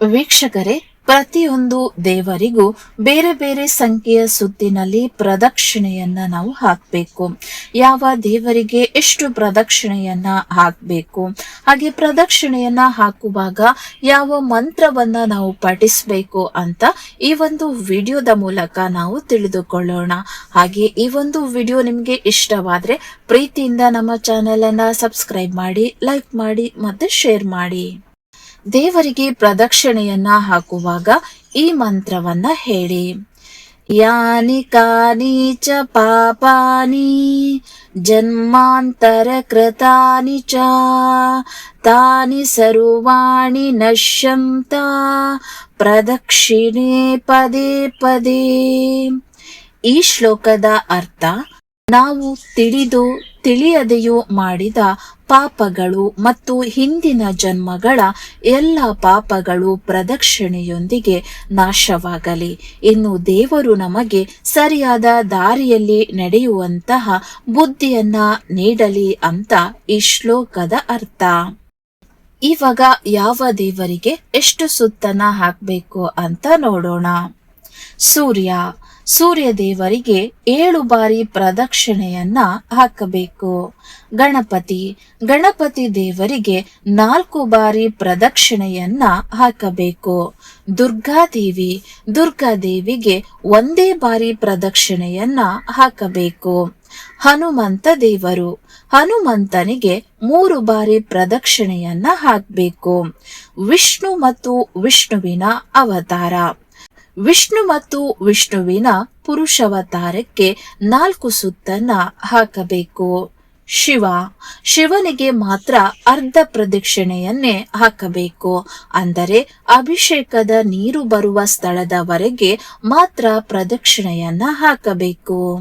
ವೀಕ್ಷಕರೇ, ಪ್ರತಿಯೊಂದು ದೇವರಿಗೂ ಬೇರೆ ಬೇರೆ ಸಂಖ್ಯೆಯ ಸುತ್ತಿನಲ್ಲಿ ಪ್ರದಕ್ಷಿಣೆಯನ್ನ ನಾವು ಹಾಕ್ಬೇಕು. ಯಾವ ದೇವರಿಗೆ ಎಷ್ಟು ಪ್ರದಕ್ಷಿಣೆಯನ್ನ ಹಾಕ್ಬೇಕು? ಹಾಗೆ ಪ್ರದಕ್ಷಿಣೆಯನ್ನ ಹಾಕುವಾಗ ಯಾವ ಮಂತ್ರವನ್ನ ನಾವು ಪಠಿಸಬೇಕು ಅಂತ ಈ ಒಂದು ವಿಡಿಯೋದ ಮೂಲಕ ನಾವು ತಿಳಿದುಕೊಳ್ಳೋಣ. ಹಾಗೆ ಈ ಒಂದು ವಿಡಿಯೋ ನಿಮಗೆ ಇಷ್ಟವಾದ್ರೆ ಪ್ರೀತಿಯಿಂದ ನಮ್ಮ ಚಾನೆಲ್ ಅನ್ನ ಸಬ್ಸ್ಕ್ರೈಬ್ ಮಾಡಿ, ಲೈಕ್ ಮಾಡಿ ಮತ್ತೆ ಶೇರ್ ಮಾಡಿ. ದೇವರಿಗೆ ಪ್ರದಕ್ಷಿಣೆಯನ್ನ ಹಾಕುವಾಗ ಈ ಮಂತ್ರವನ್ನ ಹೇಳಿ. ಯಾನಿ ಕಾನಿ ಚ ಪಾಪಾನಿ, ಜನ್ಮಾಂತರ ಕೃತಾನಿ ಚ, ತಾನಿ ಸರ್ವಾಣಿ ನಶ್ಯಂತ, ಪ್ರದಕ್ಷಿಣೆ ಪದೇ ಪದೇ. ಈ ಶ್ಲೋಕದ ಅರ್ಥ ನಾವು ತಿಳಿದು ತಿಳಿಯದೆಯೂ ಮಾಡಿದ ಪಾಪಗಳು ಮತ್ತು ಹಿಂದಿನ ಜನ್ಮಗಳ ಎಲ್ಲ ಪಾಪಗಳು ಪ್ರದಕ್ಷಿಣೆಯೊಂದಿಗೆ ನಾಶವಾಗಲಿ. ಇನ್ನು ದೇವರು ನಮಗೆ ಸರಿಯಾದ ದಾರಿಯಲ್ಲಿ ನಡೆಯುವಂತಹ ಬುದ್ಧಿಯನ್ನ ನೀಡಲಿ ಅಂತ ಈ ಶ್ಲೋಕದ ಅರ್ಥ. ಇವಾಗ ಯಾವ ದೇವರಿಗೆ ಎಷ್ಟು ಸುತ್ತನ ಹಾಕಬೇಕು ಅಂತ ನೋಡೋಣ. ಸೂರ್ಯ ಸೂರ್ಯ ದೇವರಿಗೆ ಏಳು ಬಾರಿ ಪ್ರದಕ್ಷಿಣೆಯನ್ನ ಹಾಕಬೇಕು. ಗಣಪತಿ ಗಣಪತಿ ದೇವರಿಗೆ ನಾಲ್ಕು ಬಾರಿ ಪ್ರದಕ್ಷಿಣೆಯನ್ನ ಹಾಕಬೇಕು. ದುರ್ಗಾದೇವಿ, ದುರ್ಗಾದೇವಿಗೆ ಒಂದೇ ಬಾರಿ ಪ್ರದಕ್ಷಿಣೆಯನ್ನ ಹಾಕಬೇಕು. ಹನುಮಂತ ದೇವರು, ಹನುಮಂತನಿಗೆ ಮೂರು ಬಾರಿ ಪ್ರದಕ್ಷಿಣೆಯನ್ನ ಹಾಕಬೇಕು. ವಿಷ್ಣು ಮತ್ತು ವಿಷ್ಣುವಿನ ಅವತಾರ. ವಿಷ್ಣು ಮತ್ತು ವಿಷ್ಣುವಿನ ಪುರುಷವತಾರಕ್ಕೆ ನಾಲ್ಕು ಸುತ್ತನ್ನ ಹಾಕಬೇಕು. ಶಿವ, ಶಿವನಿಗೆ ಮಾತ್ರ ಅರ್ಧ ಪ್ರದಕ್ಷಿಣೆಯನ್ನೇ ಹಾಕಬೇಕು. ಅಂದರೆ ಅಭಿಷೇಕದ ನೀರು ಬರುವ ಸ್ಥಳದವರೆಗೆ ಮಾತ್ರ ಪ್ರದಕ್ಷಿಣೆಯನ್ನ ಹಾಕಬೇಕು.